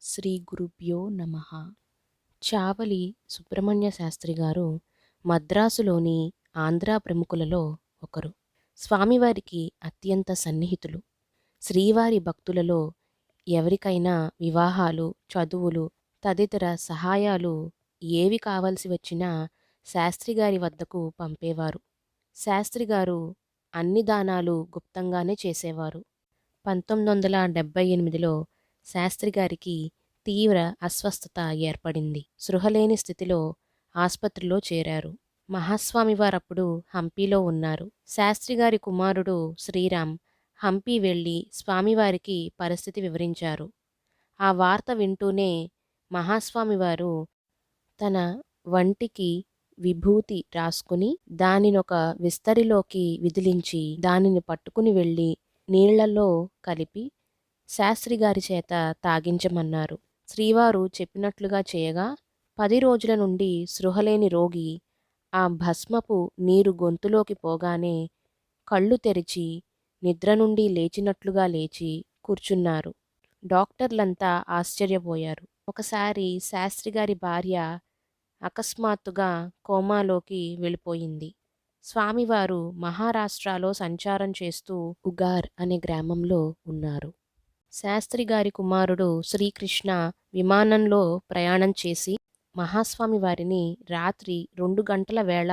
శ్రీ గురుభ్యో నమ. చావలి సుబ్రహ్మణ్య శాస్త్రి గారు మద్రాసులోని ఆంధ్ర ప్రముఖులలో ఒకరు. స్వామివారికి అత్యంత సన్నిహితులు. శ్రీవారి భక్తులలో ఎవరికైనా వివాహాలు చదువులు తదితర సహాయాలు ఏవి కావలసి వచ్చినా శాస్త్రి గారి వద్దకు పంపేవారు. శాస్త్రి గారు అన్ని దానాలు గుప్తంగానే చేసేవారు. పంతొమ్మిది వందల డెబ్భై ఎనిమిదిలో శాస్త్రి గారికి తీవ్ర అస్వస్థత ఏర్పడింది. సృహలేని స్థితిలో ఆసుపత్రిలో చేరారు. మహాస్వామి వారప్పుడు హంపీలో ఉన్నారు. శాస్త్రి గారి కుమారుడు శ్రీరామ్ హంపీ వెళ్ళి స్వామివారికి పరిస్థితి వివరించారు. ఆ వార్త వింటూనే మహాస్వామివారు తన వంటికి విభూతి రాసుకుని దానినొక విస్తరిలోకి విదిలించి దానిని పట్టుకుని వెళ్ళి నీళ్ళలో కలిపి శాస్త్రి గారి చేత తాగించమన్నారు. శ్రీవారు చెప్పినట్లుగా చేయగా పది రోజుల నుండి సృహలేని రోగి ఆ భస్మపు నీరు గొంతులోకి పోగానే కళ్ళు తెరిచి నిద్ర నుండి లేచినట్లుగా లేచి కూర్చున్నారు. డాక్టర్లంతా ఆశ్చర్యపోయారు. ఒకసారి శాస్త్రి గారి భార్య అకస్మాత్తుగా కోమాలోకి వెళ్ళిపోయింది. స్వామివారు మహారాష్ట్రలో సంచారం చేస్తూ ఉగార్ అనే గ్రామంలో ఉన్నారు. శాస్త్రి గారి కుమారుడు శ్రీకృష్ణ విమానంలో ప్రయాణం చేసి మహాస్వామి వారిని రాత్రి రెండు గంటల వేళ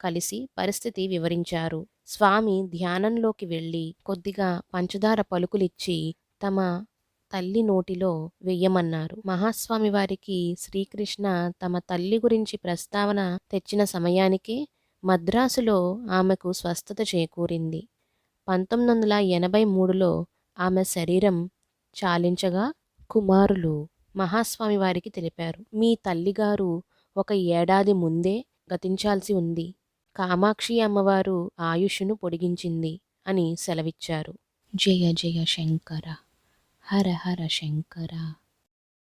కలిసి పరిస్థితి వివరించారు. స్వామి ధ్యానంలోకి వెళ్ళి కొద్దిగా పంచదార పలుకులిచ్చి తమ తల్లి నోటిలో వెయ్యమన్నారు. మహాస్వామి వారికి శ్రీకృష్ణ తమ తల్లి గురించి ప్రస్తావన తెచ్చిన సమయానికే మద్రాసులో ఆమెకు స్వస్థత చేకూరింది. పంతొమ్మిది వందల ఎనభై మూడులో ఆమె శరీరం చాలించగా కుమారులు మహాస్వామి వారికి తెలిపారు. మీ తల్లిగారు ఒక ఏడాది ముందే గతించాల్సి ఉంది. కామాక్షి అమ్మవారు ఆయుష్ను పొడిగించింది అని సెలవిచ్చారు. జయ జయ శంకర. హర హర శంకర.